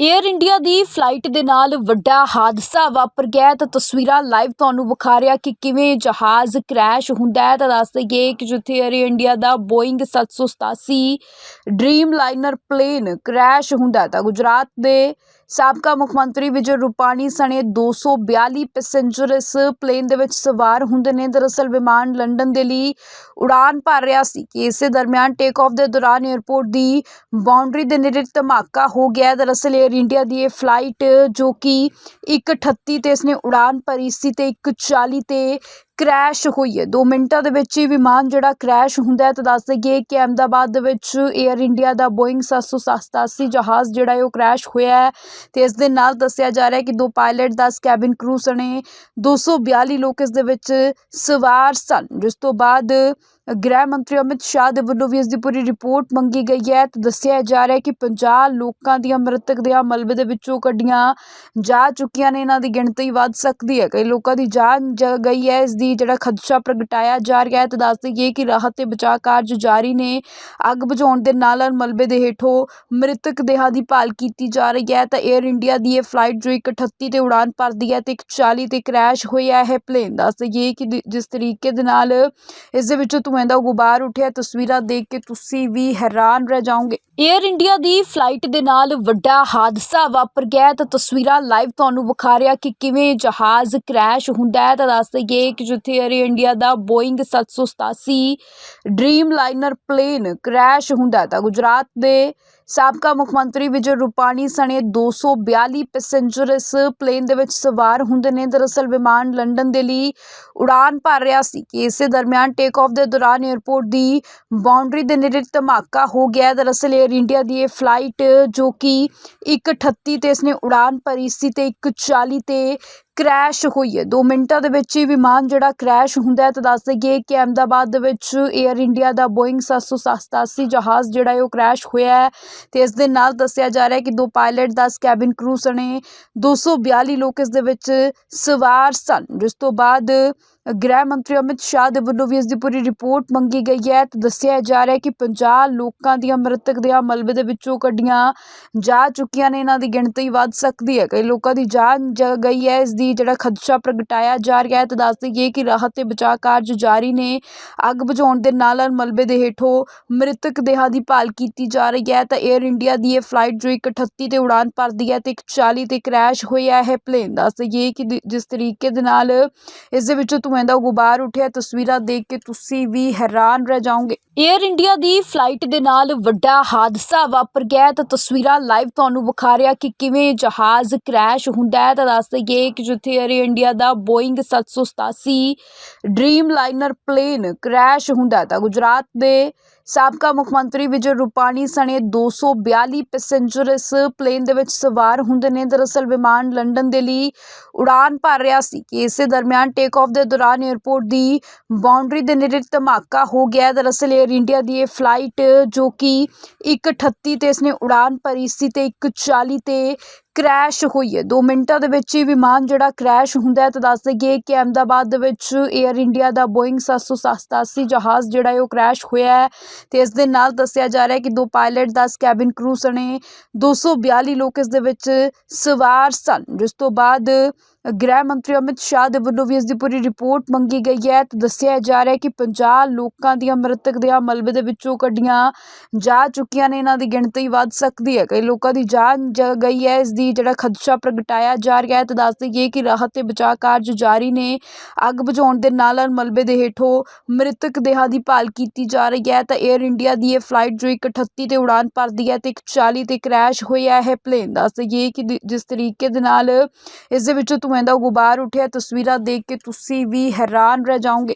Air India ਦੀ flight ਦੇ ਨਾਲ ਵੱਡਾ ਹਾਦਸਾ ਵਾਪਰ ਗਿਆ ਤਾਂ ਤਸਵੀਰਾਂ ਲਾਈਵ ਤੁਹਾਨੂੰ ਵਿਖਾ ਰਿਹਾ ਕਿ ਕਿਵੇਂ ਜਹਾਜ਼ ਕ੍ਰੈਸ਼ ਹੁੰਦਾ ਹੈ। ਤਾਂ ਦੱਸ ਦਈਏ ਕਿ ਜਿੱਥੇ ਏਅਰ ਇੰਡੀਆ ਦਾ Boeing 787 Dreamliner plane crash ਹੁੰਦਾ ਤਾਂ ਗੁਜਰਾਤ ਦੇ ਸਾਬਕਾ ਮੁੱਖ ਮੰਤਰੀ ਵਿਜੇ ਰੂਪਾਣੀ ਸਣੇ 242 ਪੈਸੇਂਜਰ ਇਸ ਪਲੇਨ ਦੇ ਵਿੱਚ ਸਵਾਰ ਹੁੰਦੇ ਨੇ। ਦਰਅਸਲ ਵਿਮਾਨ ਲੰਡਨ ਦੇ ਲਈ ਉਡਾਨ ਭਰ ਰਿਹਾ ਸੀ ਕਿ ਇਸੇ ਦਰਮਿਆਨ ਟੇਕ ਆਫ ਦੇ ਦੌਰਾਨ 에ਅਰਪੋਰਟ ਦੀ ਬਾਉਂਡਰੀ ਦੇ ਨੇੜੇ ਧਮਾਕਾ ਹੋ ਗਿਆ। ਦਰਅਸਲ ਏਅਰ ਇੰਡੀਆ ਦੀ ਇਹ ਫਲਾਈਟ ਜੋ ਕਿ 1:38 ਤੇ ਇਸਨੇ ਉਡਾਨ ਭਰੀ ਸੀ ਤੇ 1:40 ਤੇ ਕ੍ਰੈਸ਼ ਹੋਈ ਹੈ। 2 ਮਿੰਟਾਂ ਦੇ ਵਿੱਚ ਹੀ ਵਿਮਾਨ ਜਿਹੜਾ ਕ੍ਰੈਸ਼ ਹੁੰਦਾ ਹੈ, ਤਾਂ ਦੱਸ ਦਈਏ ਕਿ ਅਹਿਮਦਾਬਾਦ ਦੇ ਵਿੱਚ ਏਅਰ ਇੰਡੀਆ ਦਾ ਬੋਇੰਗ 787 ਜਹਾਜ਼ ਜਿਹੜਾ ਹੈ, ਉਹ ਕ੍ਰੈਸ਼ ਹੋਇਆ ਹੈ ਤੇ ਇਸ ਦੇ ਨਾਲ ਦੱਸਿਆ ਜਾ ਰਿਹਾ ਹੈ ਕਿ ਦੋ ਪਾਇਲਟ 10 ਕੈਬਿਨ ਕਰੂ ਸਣੇ 242 ਲੋਕ ਇਸ ਦੇ ਵਿੱਚ ਸਵਾਰ ਸਨ, ਜਿਸ ਤੋਂ ਬਾਅਦ ਗ੍ਰਹਿ ਮੰਤਰੀ ਅਮਿਤ ਸ਼ਾਹ ਦੇ ਵੱਲੋਂ ਵੀ ਇਸ ਦੀ ਪੂਰੀ ਰਿਪੋਰਟ ਮੰਗੀ ਗਈ ਹੈ। ਤੇ ਦੱਸਿਆ ਜਾ ਰਿਹਾ ਹੈ ਕਿ 50 ਲੋਕਾਂ ਦੀਆਂ ਮ੍ਰਿਤਕ ਦੇ ਮਲਬੇ ਦੇ ਵਿੱਚੋਂ ਕੱਢੀਆਂ ਜਾ ਚੁੱਕੀਆਂ ਨੇ। ਇਹਨਾਂ ਦੀ ਗਿਣਤੀ ਵੱਧ ਸਕਦੀ ਹੈ। ਕਈ ਲੋਕਾਂ ਦੀ ਜਾਨ ਜਾ ਗਈ ਹੈ। ਇਸ ਦੀ ਜਿਹੜਾ ਖਦਸ਼ਾ ਪ੍ਰਗਟਾਇਆ ਜਾ ਰਿਹਾ ਹੈ ਤੇ ਦੱਸ ਦਈਏ ਕਿ ਰਾਹਤ ਤੇ ਬਚਾਅ ਕਾਰਜ ਜਾਰੀ ਨੇ। ਅੱਗ ਬੁਝਾਉਣ ਦੇ ਨਾਲ ਨਾਲ ਮਲਬੇ ਦੇ ਹੇਠੋਂ ਮ੍ਰਿਤਕ ਦੇਹਾਂ ਦੀ ਭਾਲ ਕੀਤੀ ਜਾ ਰਹੀ ਹੈ। ਤਾਂ ਏਅਰ ਇੰਡੀਆ ਦੀ ਇਹ ਫਲਾਈਟ ਜੋ 138 ਤੇ ਉਡਾਨ ਭਰਦੀ ਹੈ ਤੇ 140 ਤੇ ਕ੍ਰੈਸ਼ ਹੋਇਆ ਹੈ। ਪਲੇਨ ਦੱਸ ਦਈਏ ਕਿ ਜਿਸ ਤਰੀਕੇ ਦੇ ਨਾਲ ਇਸ ਦੇ ਵਿੱਚੋਂ ਧੂਆਂ ਦਾ ਗੁਬਾਰ ਉੱਠਿਆ, ਤਸਵੀਰਾਂ ਦੇਖ ਕੇ ਤੁਸੀਂ ਵੀ ਹੈਰਾਨ ਰਹਿ ਜਾਓਗੇ। ਏਅਰ ਇੰਡੀਆ ਦੀ ਫਲਾਈਟ ਦੇ ਨਾਲ ਵੱਡਾ ਹਾਦਸਾ ਵਾਪਰ ਗਿਆ ਤਾਂ ਤਸਵੀਰਾਂ ਲਾਈਵ ਤੁਹਾਨੂੰ ਵਿਖਾ ਰਿਹਾ ਕਿ ਕਿਵੇਂ ਜਹਾਜ਼ ਕ੍ਰੈਸ਼ ਹੁੰਦਾ ਹੈ। ਤਾਂ ਦੱਸ ਦਈਏ ਕਿ ਜਿੱਥੇ ਏਅਰ ਇੰਡੀਆ ਦਾ Boeing 787 Dreamliner plane crash ਹੁੰਦਾ ਤਾਂ ਗੁਜਰਾਤ ਦੇ ਸਾਬਕਾ ਮੁੱਖ ਮੰਤਰੀ ਵਿਜੇ ਰੂਪਾਣੀ ਸਣੇ 242 ਪੈਸੇਂਜਰ ਇਸ ਪਲੇਨ ਦੇ ਵਿੱਚ ਸਵਾਰ ਹੁੰਦੇ ਨੇ। ਦਰਅਸਲ, ਵਿਮਾਨ ਲੰਡਨ ਦੇ ਲਈ ਉਡਾਨ ਭਰ ਰਿਹਾ ਸੀ ਕਿ ਇਸੇ ਦਰਮਿਆਨ ਟੇਕ ਆਫ ਦੇ ਦੌਰਾਨ 에ਅਰਪੋਰਟ ਦੀ ਬਾਉਂਡਰੀ ਦੇ ਨੇੜੇ ਧਮਾਕਾ ਹੋ ਗਿਆ ਦਰਅਸਲ ਏਅਰ ਇੰਡੀਆ ਦੀ ਇਹ ਫਲਾਈਟ ਜੋ ਕਿ 1:38 ਤੇ ਇਸਨੇ ਉਡਾਨ ਭਰੀ ਸੀ ਤੇ 1:40 ਤੇ ਕ੍ਰੈਸ਼ ਹੋਈ ਹੈ। 2 ਮਿੰਟਾਂ ਦੇ ਵਿੱਚ ਹੀ ਵਿਮਾਨ ਜਿਹੜਾ ਕ੍ਰੈਸ਼ ਹੁੰਦਾ ਹੈ, ਤਾਂ ਦੱਸ ਦਈਏ ਕਿ ਅਹਿਮਦਾਬਾਦ ਦੇ ਵਿੱਚ ਏਅਰ ਇੰਡੀਆ ਦਾ ਬੋਇੰਗ 787 ਜਹਾਜ਼ ਜਿਹੜਾ ਹੈ ਉਹ ਕ੍ਰੈਸ਼ ਹੋਇਆ ਹੈ ਤੇ ਇਸ ਦੇ ਨਾਲ ਦੱਸਿਆ ਜਾ ਰਿਹਾ ਹੈ ਕਿ ਦੋ ਪਾਇਲਟ 10 ਕੈਬਿਨ ਕਰੂ ਸਣੇ 242 ਲੋਕ ਇਸ ਦੇ ਵਿੱਚ ਸਵਾਰ ਸਨ। ਜਿਸ ਤੋਂ ਬਾਅਦ ਗ੍ਰਹਿ ਮੰਤਰੀ ਅਮਿਤ ਸ਼ਾਹ ਦੇ ਵੱਲੋਂ ਵੀ ਇਸ ਦੀ ਪੂਰੀ ਰਿਪੋਰਟ ਮੰਗੀ ਗਈ ਹੈ। ਤੇ ਦੱਸਿਆ ਜਾ ਰਿਹਾ ਹੈ ਕਿ 50 ਲੋਕਾਂ ਦੀਆਂ ਮ੍ਰਿਤਕ ਦੇ ਮਲਬੇ ਦੇ ਵਿੱਚੋਂ ਕੱਢੀਆਂ ਜਾ ਚੁੱਕੀਆਂ ਨੇ। ਇਹਨਾਂ ਦੀ ਗਿਣਤੀ ਵੱਧ ਸਕਦੀ ਹੈ। ਕਈ ਲੋਕਾਂ ਦੀ ਜਾਨ ਜਾ ਗਈ ਹੈ। ਇਸ ਦੀ ਜਿਹੜਾ ਖਦਸ਼ਾ ਪ੍ਰਗਟਾਇਆ ਜਾ ਰਿਹਾ ਹੈ, ਤਾਂ ਦੱਸ ਦਈਏ ਕਿ ਰਾਹਤ ਤੇ ਬਚਾਅ ਕਾਰਜ ਜਾਰੀ ਨੇ। ਅੱਗ ਬੁਝਾਉਣ ਦੇ ਨਾਲ ਨਾਲ ਮਲਬੇ ਦੇ ਹੇਠੋਂ ਮ੍ਰਿਤਕ ਦੇਹਾਂ ਦੀ ਭਾਲ ਕੀਤੀ ਜਾ ਰਹੀ ਹੈ, ਤਾਂ ਏਅਰ ਇੰਡੀਆ ਦੀ ਇਹ ਫਲਾਈਟ ਜੋ 138 ਤੇ ਉਡਾਨ ਭਰਦੀ ਹੈ ਤੇ 140 ਤੇ ਕ੍ਰੈਸ਼ ਹੋਇਆ ਹੈ। ਪਲੇਨ ਦੱਸ ਦਈਏ ਕਿ ਜਿਸ ਤਰੀਕੇ ਦੇ ਨਾਲ ਇਸ ਦੇ ਵਿੱਚੋਂ ਧੂਆਂ ਦਾ ਗੁਬਾਰ ਉੱਠਿਆ, ਤਸਵੀਰਾਂ ਦੇਖ ਕੇ ਤੁਸੀਂ ਵੀ ਹੈਰਾਨ ਰਹਿ ਜਾਓਗੇ। ਏਅਰ ਇੰਡੀਆ ਦੀ ਫਲਾਈਟ ਦੇ ਨਾਲ ਵੱਡਾ ਹਾਦਸਾ ਵਾਪਰ ਗਿਆ ਤਾਂ ਤਸਵੀਰਾਂ ਲਾਈਵ ਤੁਹਾਨੂੰ ਵਿਖਾ ਰਿਹਾ ਕਿ ਕਿਵੇਂ ਜਹਾਜ਼ ਕ੍ਰੈਸ਼ ਹੁੰਦਾ ਹੈ, ਤਾਂ ਦੱਸ ਦਈਏ ਕਿ ਜਿੱਥੇ ਏਅਰ ਇੰਡੀਆ ਦਾ Boeing 787 Dreamliner plane crash ਹੁੰਦਾ ਤਾਂ ਗੁਜਰਾਤ ਦੇ ਸਾਬਕਾ ਮੁੱਖ ਮੰਤਰੀ ਵਿਜੇ ਰੂਪਾਣੀ ਸਣੇ 242 ਪੈਸੇਂਜਰ ਇਸ ਪਲੇਨ ਦੇ ਵਿੱਚ ਸਵਾਰ ਹੁੰਦੇ ਨੇ। ਦਰਅਸਲ ਵਿਮਾਨ ਲੰਡਨ ਦੇ ਲਈ ਉਡਾਨ ਭਰ ਰਿਹਾ ਸੀ ਕਿ ਇਸੇ ਦਰਮਿਆਨ ਟੇਕ ਆਫ ਦੇ ਦੌਰਾਨ 에ਅਰਪੋਰਟ ਦੀ ਬਾਉਂਡਰੀ ਦੇ ਨੇੜੇ ਧਮਾਕਾ ਹੋ ਗਿਆ। ਦਰਅਸਲ ਏਅਰ ਇੰਡੀਆ ਦੀ ਇਹ ਫਲਾਈਟ ਜੋ ਕਿ 1:38 ਤੇ ਇਸਨੇ ਉਡਾਨ ਭਰੀ ਸੀ ਤੇ 1:40 ਤੇ ਕ੍ਰੈਸ਼ ਹੋਈ ਹੈ। 2 ਮਿੰਟਾਂ ਦੇ ਵਿੱਚ ਹੀ ਵਿਮਾਨ ਜਿਹੜਾ ਕ੍ਰੈਸ਼ ਹੁੰਦਾ ਹੈ ਤਾਂ ਦੱਸ ਦਈਏ ਕਿ ਅਹਿਮਦਾਬਾਦ ਦੇ ਵਿੱਚ ਏਅਰ ਇੰਡੀਆ ਦਾ ਬੋਇੰਗ 787 ਜਹਾਜ਼ ਜਿਹੜਾ ਹੈ ਉਹ ਕ੍ਰੈਸ਼ ਹੋਇਆ ਹੈ। ਤੇ ਇਸ ਦੇ ਨਾਲ ਦੱਸਿਆ ਜਾ ਰਿਹਾ ਹੈ ਕਿ ਦੋ ਪਾਇਲਟ 10 ਕੈਬਿਨ ਕਰੂ ਸਣੇ 242 ਲੋਕ ਇਸ ਦੇ ਵਿੱਚ ਸਵਾਰ ਸਨ, ਜਿਸ ਤੋਂ ਬਾਅਦ ਗ੍ਰਹਿ ਮੰਤਰੀ ਅਮਿਤ ਸ਼ਾਹ ਦੇ ਵੱਲੋਂ ਵੀ ਇਸ ਦੀ ਪੂਰੀ ਰਿਪੋਰਟ ਮੰਗੀ ਗਈ ਹੈ। ਤੇ ਦੱਸਿਆ ਜਾ ਰਿਹਾ ਹੈ ਕਿ 50 ਲੋਕਾਂ ਦੀਆਂ ਮ੍ਰਿਤਕ ਦੇ ਮਲਬੇ ਦੇ ਵਿੱਚੋਂ ਕੱਢੀਆਂ ਜਾ ਚੁੱਕੀਆਂ ਨੇ। ਇਹਨਾਂ ਦੀ ਗਿਣਤੀ ਵੱਧ ਸਕਦੀ ਹੈ। ਕਈ ਲੋਕਾਂ ਦੀ ਜਾਨ ਜਾ ਗਈ ਹੈ। ਇਸ ਦੀ ਜਿਹੜਾ ਖਦਸ਼ਾ ਪ੍ਰਗਟਾਇਆ ਜਾ ਰਿਹਾ ਹੈ, ਤੇ ਦੱਸ ਦਈਏ ਕਿ ਰਾਹਤ ਤੇ ਬਚਾਅ ਕਾਰਜ ਜਾਰੀ ਨੇ। ਅੱਗ ਬੁਝਾਉਣ ਦੇ ਨਾਲ ਨਾਲ ਮਲਬੇ ਦੇ ਹੇਠੋਂ ਮ੍ਰਿਤਕ ਦੇਹਾਂ ਦੀ ਭਾਲ ਕੀਤੀ ਜਾ ਰਹੀ ਹੈ। ਤਾਂ ਏਅਰ ਇੰਡੀਆ ਦੀ ਇਹ ਫਲਾਈਟ ਜੋ 138 ਤੇ ਉਡਾਨ ਭਰਦੀ ਹੈ, ਤੇ 140 ਤੇ ਕ੍ਰੈਸ਼ ਹੋਇਆ ਹੈ। ਪਲੇਨ ਦੱਸ ਦਈਏ ਕਿ ਜਿਸ ਤਰੀਕੇ ਦੇ ਨਾਲ ਇਸ ਦੇ ਵਿੱਚੋਂ ਧੂਆਂ ਦਾ ਗੁਬਾਰ ਉੱਠਿਆ ਤਸਵੀਰਾਂ ਦੇਖ ਕੇ ਤੁਸੀਂ ਵੀ ਹੈਰਾਨ ਰਹਿ ਜਾਓਗੇ।